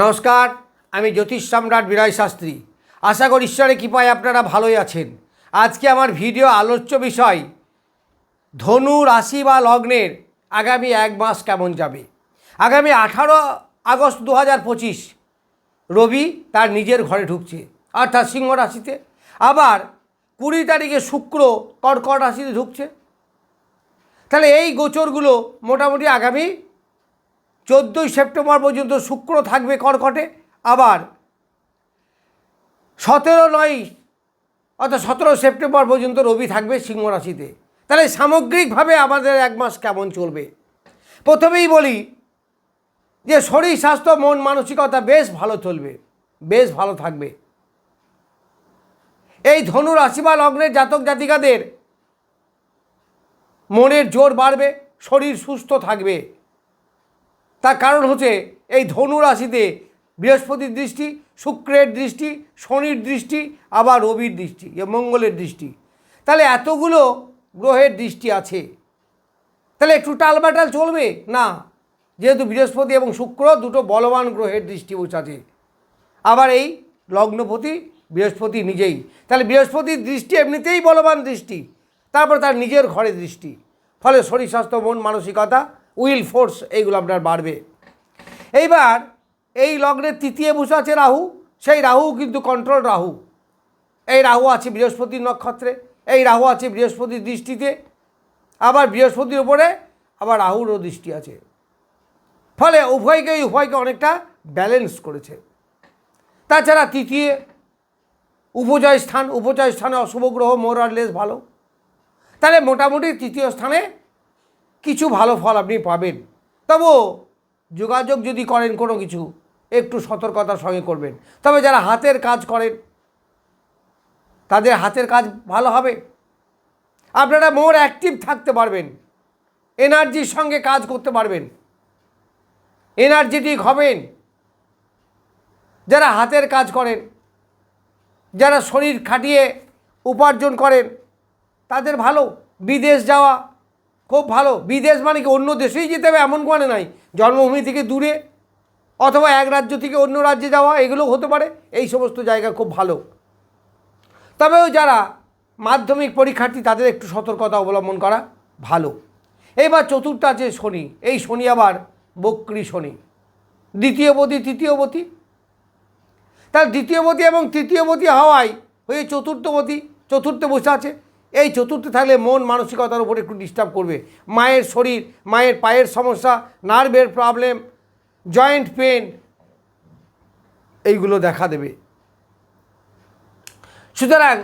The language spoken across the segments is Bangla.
নমস্কার, আমি জ্যোতিষ সম্রাট বিনয় শাস্ত্রী। আশা করি ঈশ্বরের কৃপায় আপনারা ভালোই আছেন। আজকে আমার ভিডিও আলোচ্য বিষয়, ধনু রাশি বা লগ্নের আগামী এক মাস কেমন যাবে? আগামী আঠারো আগস্ট দু পঁচিশ, রবি তার নিজের ঘরে ঢুকছে, অর্থাৎ সিংহ রাশিতে। আবার কুড়ি তারিখে শুক্র কর্কট রাশিতে ঢুকছে। তাহলে এই গোচরগুলো মোটামুটি আগামী চোদ্দোই সেপ্টেম্বর পর্যন্ত শুক্র থাকবে কর্কটে, আবার সতেরো নয়, অর্থাৎ সতেরো সেপ্টেম্বর পর্যন্ত রবি থাকবে সিংহ রাশিতে। তাহলে সামগ্রিকভাবে আমাদের এক মাস কেমন চলবে? প্রথমেই বলি যে শরীর, স্বাস্থ্য, মন, মানসিকতা বেশ ভালো চলবে, বেশ ভালো থাকবে। এই ধনু রাশি বা লগ্নের জাতক জাতিকাদের মনের জোর বাড়বে, শরীর সুস্থ থাকবে। তার কারণ হচ্ছে এই ধনু রাশিতে বৃহস্পতির দৃষ্টি, শুক্রের দৃষ্টি, শনির দৃষ্টি, আবার রবির দৃষ্টি মঙ্গলের দৃষ্টি। তাহলে এতগুলো গ্রহের দৃষ্টি আছে। তাহলে একটু টালবাটাল চলবে? না। যেহেতু বৃহস্পতি এবং শুক্র দুটো বলবান গ্রহের দৃষ্টি আছে। আবার এই লগ্নপতি বৃহস্পতি নিজেই। তাহলে বৃহস্পতির দৃষ্টি এমনিতেই বলবান দৃষ্টি। তারপর তার নিজের ঘরে দৃষ্টি। ফলে শরীর, স্বাস্থ্য, মন, মানসিকতা উইল ফোর্স, এইগুলো আপনার বাড়বে। এইবার এই লগ্নের তৃতীয় বসে আছে রাহু, সেই রাহু কিন্তু কন্ট্রোল রাহু। এই রাহু আছে বৃহস্পতির নক্ষত্রে, এই রাহু আছে বৃহস্পতির দৃষ্টিতে, আবার বৃহস্পতির উপরে আবার রাহুরও দৃষ্টি আছে। ফলে উভয়কেই উভয়কে অনেকটা ব্যালেন্স করেছে। তাছাড়া তৃতীয় উপজয় স্থান, উপজয় স্থানে অশুভ গ্রহ মোর আর লেস ভালো। তাহলে মোটামুটি তৃতীয় স্থানে কিছু ভালো ফল আপনি পাবেন। তবুও যোগাযোগ যদি করেন কোনো কিছু, একটু সতর্কতার সঙ্গে করবেন। তবে যারা হাতের কাজ করেন, তাদের হাতের কাজ ভালো হবে। আপনারা মোর অ্যাক্টিভ থাকতে পারবেন। এনার্জির সঙ্গে কাজ করতে পারবেন। এনার্জেটিক হবেন। যারা হাতের কাজ করেন, যারা শরীর খাটিয়ে উপার্জন করেন, তাদের ভালো। বিদেশ যাওয়া খুব ভালো। বিদেশ মানে কি? অন্য দেশেই যেতে হবে এমন মানে নাই। জন্মভূমি থেকে দূরে অথবা এক রাজ্য থেকে অন্য রাজ্যে যাওয়া, এগুলো হতে পারে। এই সমস্ত জায়গা খুব ভালো। তবেও যারা মাধ্যমিক পরীক্ষার্থী, তাদের একটু সতর্কতা অবলম্বন করা ভালো। এবার চতুর্থ আছে শনি, এই শনি আবার বক্রি শনি। দ্বিতীয়বতী তৃতীয়বতী তার দ্বিতীয়বতী এবং তৃতীয়বতী হওয়ায় হয়ে চতুর্থবতী চতুর্থে বসে আছে। এই চতুর্থে থাকলে মন মানসিকতার উপর একটু ডিস্টার্ব করবে। মায়ের শরীর, মায়ের পায়ের সমস্যা নার্ভের প্রবলেম জয়েন্ট পেন এইগুলো দেখা দেবে। সুতরাং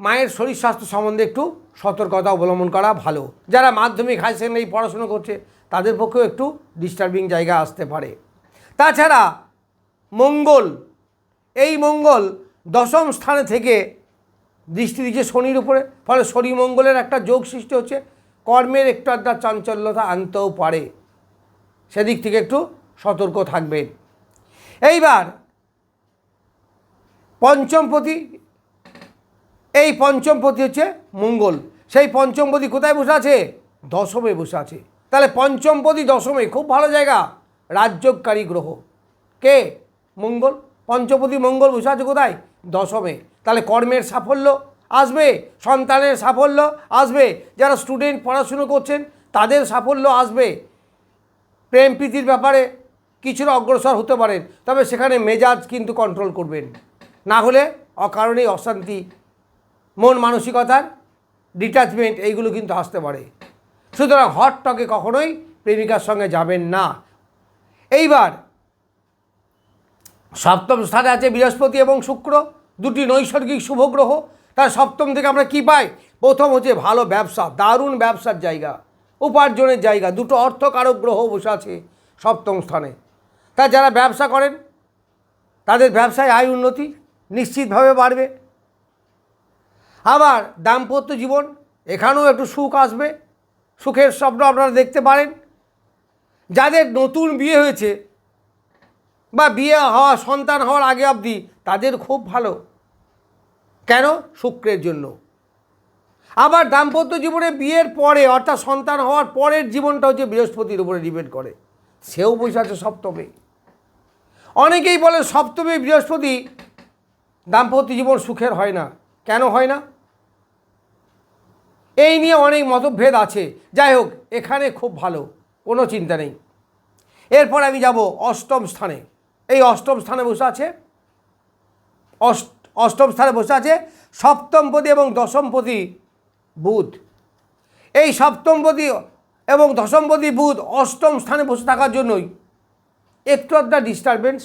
মায়ের শরীর স্বাস্থ্য সম্বন্ধে একটু সতর্কতা অবলম্বন করা ভালো। যারা মাধ্যমিক হাই সেকেন্ডারি পড়াশুনো করছে, তাদের পক্ষেও একটু ডিস্টার্বিং জায়গা আসতে পারে। তাছাড়া মঙ্গল, এই মঙ্গল দশম স্থানে থেকে দৃষ্টি দিচ্ছে শনির উপরে। ফলে শনি মঙ্গলের একটা যোগ সৃষ্টি হচ্ছে। কর্মের একটু একটা চাঞ্চল্যতা আনতেও পারে। সেদিক থেকে একটু সতর্ক থাকবেন এইবার পঞ্চমপতি এই পঞ্চমপতি হচ্ছে মঙ্গল। সেই পঞ্চমপতি কোথায় বসে আছে? দশমে বসে আছে। তাহলে পঞ্চমপতি দশমে খুব ভালো জায়গা। রাজ্যকারী গ্রহ। কে? মঙ্গল। পঞ্চপতি মঙ্গল বসে আছে কোথায়? দশমে। তাহলে কর্মের সাফল্য আসবে, সন্তানের সাফল্য আসবে, যারা স্টুডেন্ট পড়াশুনো করছেন, তাদের সাফল্য আসবে। প্রেম প্রীতির ব্যাপারে কিছুটা অগ্রসর হতে পারেন, তবে সেখানে মেজাজ কিন্তু কন্ট্রোল করবেন। না হলে অকারণেই অশান্তি, মন মানসিকতার ডিট্যাচমেন্ট এইগুলো কিন্তু আসতে পারে। সুতরাং হট টকে কখনোই প্রেমিকার সঙ্গে যাবেন না। এইবার সপ্তম স্থানে আছে বৃহস্পতি এবং শুক্র, দুটি নৈসর্গিক শুভ গ্রহ। তার সপ্তম থেকে আমরা কি পাই? প্রথম হচ্ছে ভালো ব্যবসা, দারুণ ব্যবসার জায়গা, উপার্জনের জায়গা, দুটো অর্থকারক গ্রহ বসে আছে সপ্তম স্থানে। তা যারা ব্যবসা করেন, তাদের ব্যবসায় আয় উন্নতি নিশ্চিতভাবে বাড়বে। আবার দাম্পত্য জীবন, এখানেও একটু সুখ আসবে। সুখের স্বপ্ন আপনারা দেখতে পারেন। যাদের নতুন বিয়ে হয়েছে বা বিয়ে হওয়া, সন্তান হওয়ার আগে অবধি তাদের খুব ভালো। কেন? শুক্রের জন্য। আবার দাম্পত্য জীবনে বিয়ের পরে, অর্থাৎ সন্তান হওয়ার পরের জীবনটা হচ্ছে বৃহস্পতির উপরে ডিপেন্ড করে। সেও বসে আছে সপ্তমে। অনেকেই বলে সপ্তমী, বৃহস্পতি দাম্পত্য জীবন সুখের হয় না। কেন হয় না? এই নিয়ে অনেক মতভেদ আছে। যাই হোক, এখানে খুব ভালো। কোনো চিন্তা নেই। এরপর আমি যাব অষ্টম স্থানে। এই অষ্টম স্থানে বসে আছে। অষ্ট, অষ্টম স্থানে বসে আছে সপ্তমপতি এবং দশমপতি বুধ। এই সপ্তমপতি এবং দশমপতি বুধ অষ্টম স্থানে বসে থাকার জন্যই একটু আধটা ডিস্টারবেন্স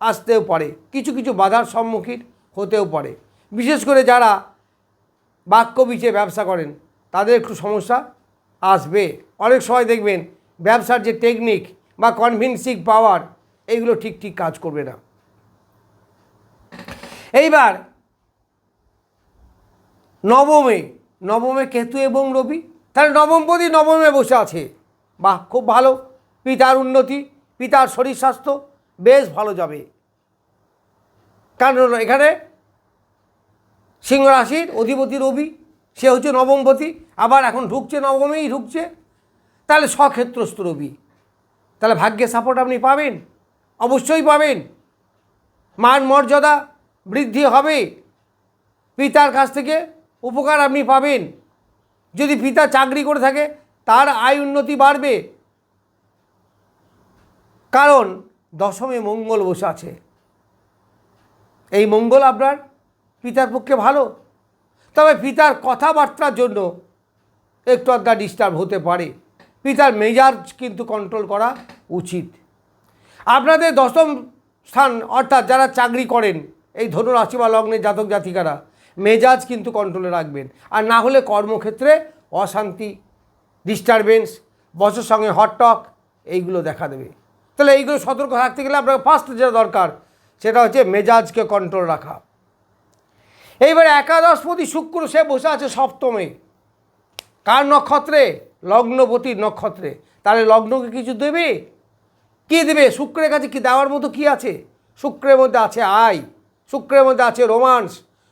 আসতেও পারে। কিছু কিছু বাধার সম্মুখীন হতেও পারে। বিশেষ করে যারা বাক্য বিচে ব্যবসা করেন, তাদের একটু সমস্যা আসবে। অনেক সময় দেখবেন ব্যবসার যে টেকনিক বা কনভিনসিং পাওয়ার এইগুলো ঠিক ঠিক কাজ করবে না। এইবার নবমে নবমে কেতু এবং রবি, তাহলে নবমপতি নবমে বসে আছে। বাহ, খুব ভালো। পিতার উন্নতি, পিতার শরীর স্বাস্থ্য, বেশ ভালো যাবে। কারণ এখানে সিংহ রাশির অধিপতি রবি, সে হচ্ছে নবমপতি, আবার এখন ঢুকছে নবমেই ঢুকছে। তাহলে স্বক্ষেত্রস্থ রবি। তাহলে ভাগ্যে সাপোর্ট আপনি পাবেন। অবশ্যই পাবেন। মান মর্যাদা বৃদ্ধি হবে। পিতার কাছ থেকে উপকার আপনি পাবেন। যদি পিতা চাকরি করে থাকে, তার আয় উন্নতি বাড়বে। কারণ দশমে মঙ্গল বসে আছে। এই মঙ্গল আপনার পিতার পক্ষে ভালো। তবে পিতার কথাবার্তার জন্য একটু আধটা ডিস্টার্ব হতে পারে। পিতার মেজাজ কিন্তু কন্ট্রোল করা উচিত। আপনাদের দশম স্থান, অর্থাৎ যারা চাকরি করেন, এই ধনু রাশি বা লগ্নের জাতক জাতিকারা, মেজাজ কিন্তু কন্ট্রোলে রাখবেন। আর না হলে কর্মক্ষেত্রে অশান্তি ডিস্টারবেন্স বসের সঙ্গে হটটক এইগুলো দেখা দেবে। তাহলে এইগুলো সতর্ক থাকতে গেলে আপনাকে ফার্স্ট যেটা দরকার, সেটা হচ্ছে মেজাজকে কন্ট্রোল রাখা। এইবার একাদশপতি শুক্র, সে বসে আছে সপ্তমে। কার নক্ষত্রে? লগ্নপতির নক্ষত্রে। তাহলে লগ্নকে কিছু দেবে? কি দেবে? শুক্রের কাছে কি দেওয়ার মতো কি আছে? শুক্রের মধ্যে আছে আয়, শুক্রের মধ্যে আছে রোমান্স,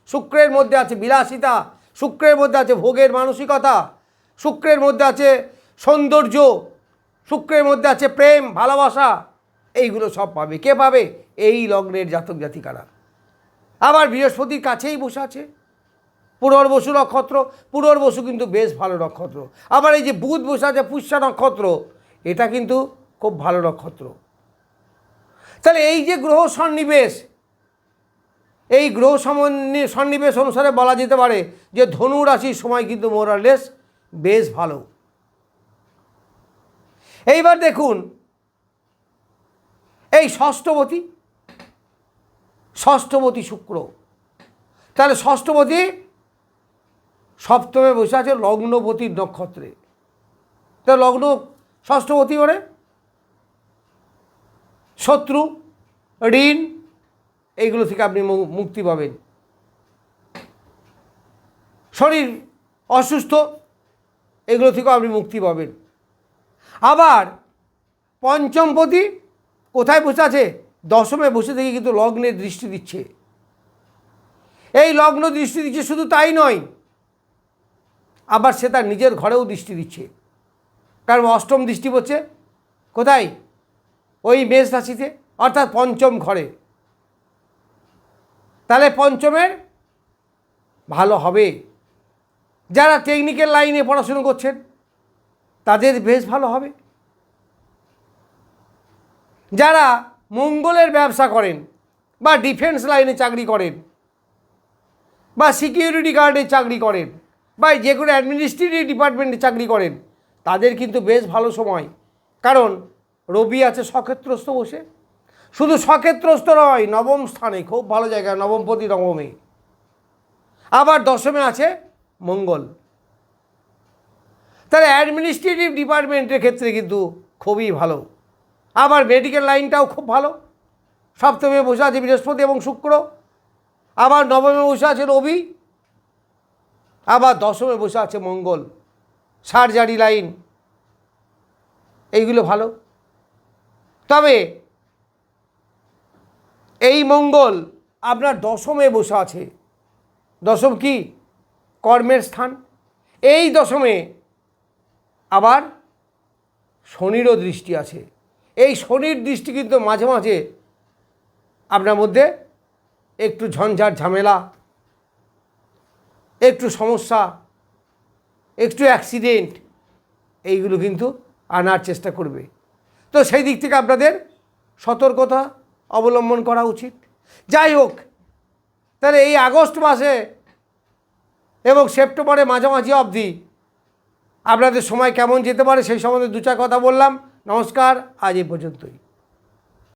শুক্রের মধ্যে আছে বিলাসিতা, শুক্রের মধ্যে আছে ভোগের মানসিকতা, শুক্রের মধ্যে আছে সৌন্দর্য, শুক্রের মধ্যে আছে প্রেম, ভালোবাসা, এইগুলো সব পাবে। কে পাবে? এই লগ্নের জাতক জাতিকারা। আবার বৃহস্পতির কাছেই বসে আছে। পুনর্বসু নক্ষত্র পুনর্বসু কিন্তু বেশ ভালো নক্ষত্র। আবার এই যে বুধ বসে আছে পুষ্যা নক্ষত্র, এটা কিন্তু খুব ভালো নক্ষত্র। তাহলে এই যে গ্রহ সন্নিবেশ, এই গ্রহ সমন্বি- সন্নিবেশ অনুসারে বলা যেতে পারে যে ধনু রাশির সময় কিন্তু মোরালেস বেশ ভালো। এইবার দেখুন, এই ষষ্ঠবতী ষষ্ঠবতী শুক্র। তাহলে ষষ্ঠবতী সপ্তমে বসে আছে লগ্নপতির নক্ষত্রে। তা লগ্ন ষষ্ঠবতী মানে? শত্রু, ঋণ, এইগুলো থেকে আপনি মুক্তি পাবেন। শরীর অসুস্থ, এগুলো থেকেও আপনি মুক্তি পাবেন। আবার পঞ্চমপতি কোথায় বসে আছে? দশমে বসে থেকে কিন্তু লগ্নের দৃষ্টি দিচ্ছে। এই লগ্ন দৃষ্টি দিচ্ছে শুধু তাই নয়, আবার সে তার নিজের ঘরেও দৃষ্টি দিচ্ছে। কারণ অষ্টম দৃষ্টি পড়ছে কোথায়? ওই মেষ রাশিতে, অর্থাৎ পঞ্চম ঘরে। তাহলে পঞ্চমের ভালো হবে। যারা টেকনিক্যাল লাইনে পড়াশুনো করছেন, তাদের বেশ ভালো হবে। যারা মঙ্গলের ব্যবসা করেন, বা ডিফেন্স লাইনে চাকরি করেন, বা সিকিউরিটি গার্ডে চাকরি করেন, বা যে কোনো অ্যাডমিনিস্ট্রেটিভ ডিপার্টমেন্টে চাকরি করেন, তাদের কিন্তু বেশ ভালো সময়। কারণ রবি আছে সক্ষেত্রস্থ বসে। শুধু সক্ষেত্রস্থ নয়, নবম স্থানে, খুব ভালো জায়গা, নবমপতি, নবমে। আবার দশমে আছে মঙ্গল। তাহলে অ্যাডমিনিস্ট্রেটিভ ডিপার্টমেন্টের ক্ষেত্রে কিন্তু খুবই ভালো। আবার মেডিকেল লাইনটাও খুব ভালো। সপ্তমে বসে আছে বৃহস্পতি এবং শুক্র। আবার নবমে বসে আছে রবি। আবার দশমে বসে আছে মঙ্গল। সার্জারি লাইন এইগুলো ভালো। তবে এই মঙ্গল আপনার দশমে বসে আছে। দশম কি? কর্মের স্থান। এই দশমে আবার শনিরও দৃষ্টি আছে। এই শনির দৃষ্টি কিন্তু মাঝে মাঝে আপনার মধ্যে একটু ঝঞ্ঝাট ঝামেলা, একটু সমস্যা, একটু অ্যাক্সিডেন্ট এইগুলো কিন্তু আনার চেষ্টা করবে। তো সেই দিক থেকে আপনাদের সতর্কতা অবলম্বন করা উচিত। যাই হোক, তাহলে এই আগস্ট মাসে এবং সেপ্টেম্বরে মাঝামাঝি অবধি আপনাদের সময় কেমন যেতে পারে সেই সম্বন্ধে দু চার কথা বললাম। নমস্কার, আজ এই পর্যন্তই।